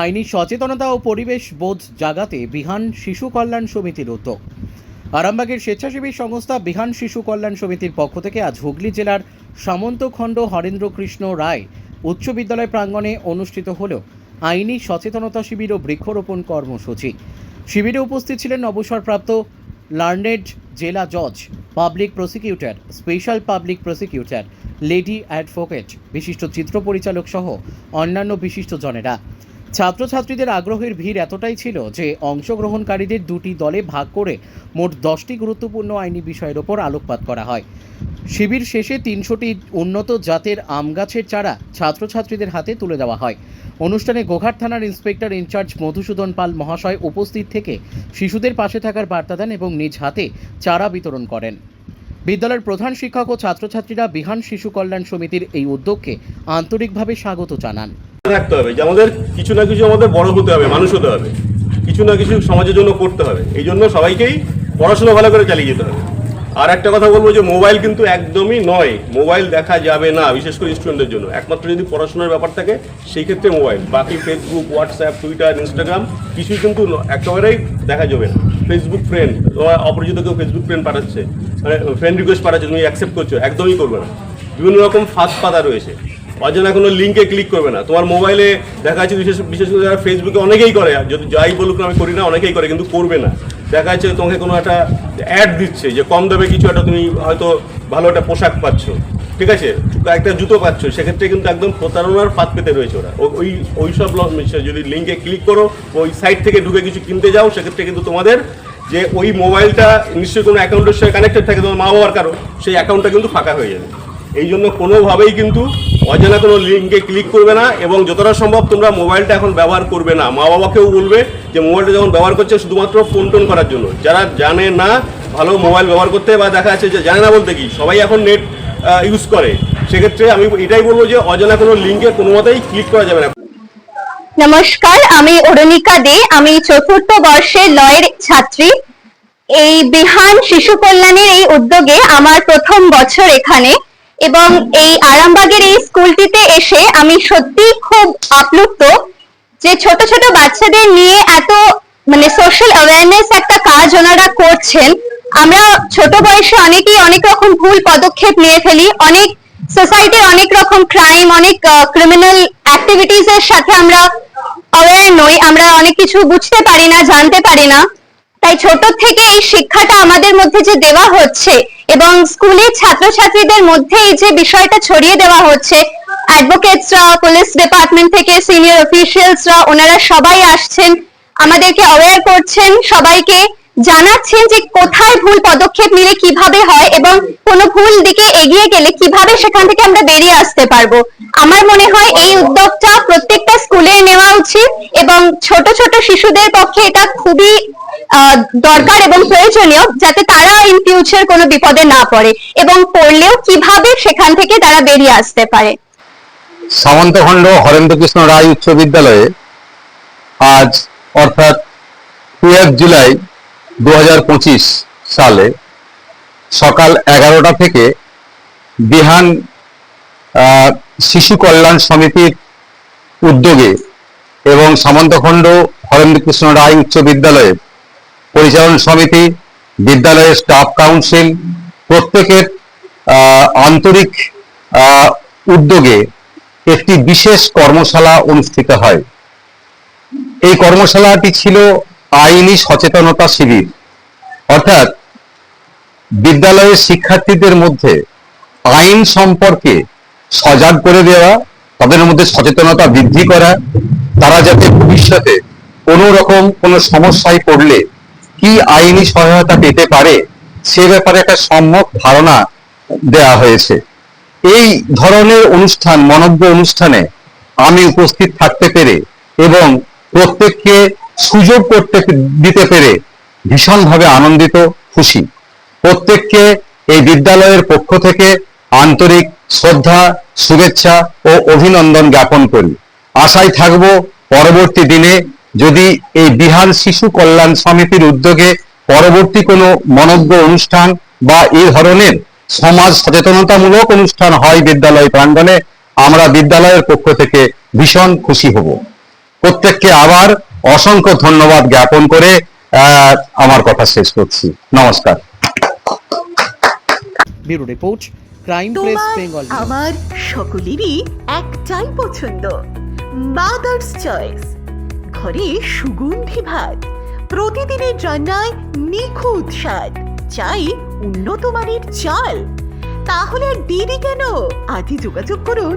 আইনি সচেতনতা ও পরিবেশ বোধ জাগাতে বিহান শিশু কল্যাণ সমিতির উদ্যোগ। আরামবাগের স্বেচ্ছাসেবী সংস্থা বিহান শিশু কল্যাণ সমিতির পক্ষ থেকে আজ হুগলি জেলার সামন্তখণ্ড হরেন্দ্র কৃষ্ণ রায় উচ্চ বিদ্যালয় প্রাঙ্গণে অনুষ্ঠিত হল আইনি সচেতনতা শিবির ও বৃক্ষরোপণ কর্মসূচি। শিবিরে উপস্থিত ছিলেন অবসরপ্রাপ্ত লার্নেড জেলা জজ, public prosecutor, special public prosecutor, lady advocate, বিশিষ্ট চিত্র পরিচালক সহ অন্যান্য বিশিষ্ট জনেরা। ছাত্রছাত্রীদের আগ্রহের ভিড় এতটাই ছিল যে অংশগ্রহণকারীদের দুটি দলে ভাগ করে মোট দশটি গুরুত্বপূর্ণ আইনি বিষয়ের ওপর আলোকপাত করা হয়। শিবির শেষে তিনশোটি উন্নত জাতের আম গাছের চারা ছাত্রছাত্রীদের হাতে তুলে দেওয়া হয়। অনুষ্ঠানে গোঘাট থানার ইন্সপেক্টর ইনচার্জ মধুসূদন পাল মহাশয় উপস্থিত থেকে শিশুদের পাশে থাকার বার্তা দেন এবং নিজ হাতে চারা বিতরণ করেন। বিদ্যালয়ের প্রধান শিক্ষক ও ছাত্রছাত্রীরা বিহান শিশু কল্যাণ সমিতির এই উদ্যোগকে আন্তরিকভাবে স্বাগত জানান। রাখতে হবে, যে আমাদের কিছু না কিছু আমাদের বড় হতে হবে, মানুষ হতে হবে। কিছু না কিছু সমাজের জন্য করতে হবে। এই জন্য সবাইকেই পড়াশোনা ভালো করে চালিয়ে যেতে হবে। আর একটা কথা বলব যে মোবাইল কিন্তু একদমই নয়, মোবাইল দেখা যাবে না, বিশেষ করে স্টুডেন্টদের জন্য। একমাত্র যদি পড়াশোনার ব্যাপার থাকে, সেই ক্ষেত্রে মোবাইল। বাকি ফেসবুক হোয়াটসঅ্যাপ টুইটার ইনস্টাগ্রাম কিছুই কিন্তু একেবারেই দেখা যাবে না। ফেসবুক ফ্রেন্ড অপরিচিত কেউ ফেসবুক ফ্রেন্ড পাঠাচ্ছে মানে ফ্রেন্ড রিকোয়েস্ট পাঠাচ্ছে, তুমি অ্যাকসেপ্ট করছ, একদমই করবে না। বিভিন্ন রকম ফাঁস পাতা রয়েছে। অজানা কোনো লিঙ্কে ক্লিক করবে না। তোমার মোবাইলে দেখা যাচ্ছে বিশেষ বিশেষ করে যারা ফেসবুকে অনেকেই করে যদি যাই বলুক আমি করি না, অনেকেই করে, কিন্তু করবে না। দেখা যাচ্ছে তোমাকে কোনো একটা অ্যাড দিচ্ছে যে কম দামে কিছু একটা তুমি হয়তো ভালো একটা পোশাক পাচ্ছ। ঠিক আছে? একটা জুতো পাচ্ছ, সেক্ষেত্রে কিন্তু একদম প্রতারণার ফাঁদ পেতে রয়েছে ওরা। ওই ওই সব যদি লিঙ্কে ক্লিক করো, ওই সাইট থেকে ঢুকে কিছু কিনতে যাও, সেক্ষেত্রে কিন্তু তোমাদের যে ওই মোবাইলটা নিশ্চয়ই কোনো অ্যাকাউন্টের সাথে কানেক্টেড থাকে, তোমার মা বাবার কারও, সেই অ্যাকাউন্টটা কিন্তু ফাঁকা হয়ে যাবে। এই জন্য কোনোভাবেই কিন্তু অজানা কোনো লিঙ্কে ক্লিক করবে না এবং যতটা সম্ভব তোমরা মোবাইলটা এখন ব্যবহার করবে না। মা বাবাকেও বলবে যে, মোবাইলটা যখন ব্যবহার করছে শুধুমাত্র ফোন টোন করার জন্য। যারা জানে না ভালো মোবাইল ব্যবহার করতে বা দেখা যাচ্ছে যে জানে না বলতে কি, সবাই এখন নেট ইউজ করে। সেক্ষেত্রে আমি এটাই বলব যে, অজানা কোনো লিঙ্কে কোনো মতেই ক্লিক করা যাবে না। নমস্কার, আমি অরুণিকা দে। আমি চতুর্থ বর্ষের লয়ের ছাত্রী। এই বিহান শিশু কল্যাণের এই উদ্যোগে আমার প্রথম বছর এখানে। এবং এই আরামবাগের এই স্কুলটিতে এসে আমি সত্যি খুব আপ্লুপ্ত যে ছোট ছোট বাচ্চাদের নিয়ে এত মানে সোশ্যাল অ্যাওয়ারনেস একটা কাজ ওনারা করছেন। আমরা ছোট বয়সে অনেকেই অনেক রকম ভুল পদক্ষেপ নিয়ে ফেলি, অনেক সোসাইটির অনেক রকম ক্রাইম অনেক ক্রিমিনাল অ্যাক্টিভিটিস এর সাথে আমরা অ্যাওয়্যার নই, আমরা অনেক কিছু বুঝতে পারি না, জানতে পারি না। তাই ছোট থেকে এই শিক্ষাটা আমাদের মধ্যে যে দেওয়া হচ্ছে এবং স্কুলের ছাত্রছাত্রীদের মধ্যে এই যে বিষয়টা ছড়িয়ে দেওয়া হচ্ছে অ্যাডভোকেটসরা পুলিশ ডিপার্টমেন্ট থেকে সিনিয়র অফিসিয়ালসরা ওনারা সবাই আসছেন, আমাদেরকে অ্যাওয়্যার করছেন, সবাইকে জানাচ্ছেন যে কোথায় ভুল পদক্ষেপ নিলে কীভাবে হয় এবং কোনো ভুল দিকে এগিয়ে গেলে কীভাবে সেখান থেকে আমরা বেরিয়ে আসতে পারব। আমার মনে হয় এই উদ্যোগটা প্রত্যেকটা স্কুলে নেওয়া উচিত এবং ছোট ছোট শিশুদের পক্ষে এটা খুবই দরকার এবং প্রয়োজনীয় যাতে তারা ইন ফিউচার কোনো বিপদে না পড়ে এবং পড়লেও কীভাবে সেখান থেকে তারা বেরিয়ে আসতে পারে। সামন্তখণ্ড হরেন্দ্রকৃষ্ণ রায় উচ্চ বিদ্যালয়ে আজ অর্থাৎ জুলাই দু হাজার পঁচিশ সালে সকাল এগারোটা থেকে বিহান শিশু কল্যাণ সমিতির উদ্যোগে এবং সামন্তখণ্ড হরেন্দ্রকৃষ্ণ রায় উচ্চ বিদ্যালয়ের পরিচালন সমিতি, বিদ্যালয়ের স্টাফ কাউন্সিল প্রত্যেকের আন্তরিক উদ্যোগে একটি বিশেষ কর্মশালা অনুষ্ঠিত হয়। এই কর্মশালাটি ছিল আইনি সচেতনতা শিবির। অর্থাৎ বিদ্যালয়ের শিক্ষার্থীদের মধ্যে আইন সম্পর্কে সজাগ করে দেওয়া, তাদের মধ্যে সচেতনতা বৃদ্ধি করা, তারা যাতে ভবিষ্যতে কোনো রকম কোনো সমস্যায় পড়লে কি আইনি সহায়তা পেতে পারে, সে ব্যাপারে একটা সম্যক ধারণা দেওয়া হয়েছে। এই ধরনের অনুষ্ঠান, মনজ্ঞ অনুষ্ঠানে আমি উপস্থিত থাকতে পেরে এবং প্রত্যেককে সুযোগ করতে দিতে পেরে ভীষণভাবে আনন্দিত, খুশি। প্রত্যেককে এই বিদ্যালয়ের পক্ষ থেকে আন্তরিক শ্রদ্ধা, শুভেচ্ছা ও অভিনন্দন জ্ঞাপন করি। আশায় থাকব পরবর্তী দিনে যদি এই বিহার শিশু কল্যাণ সমিতির উদ্যোগে পরবর্তী কোনো মনজ্ঞ অনুষ্ঠান বা এই ধরনের সমাজ সচেতনতামূলক অনুষ্ঠান হয় বিদ্যালয় প্রাঙ্গণে, আমরা বিদ্যালয়ের পক্ষ থেকে ভীষণ খুশি হব। প্রত্যেককে আবার অসংখ্য ধন্যবাদ জ্ঞাপন করে আমার কথা শেষ করছি। নমস্কার। Bureau report crime press Bengal. আমার সকলেরই একটাই পছন্দ মাদার্স চয়েস ঘরে সুগন্ধি ভাত প্রতিদিনের রান্নায় নিখুঁত স্বাদ চাই উন্নত মানের চাল। তাহলে আর দেরি কেন? আজই যোগাযোগ করুন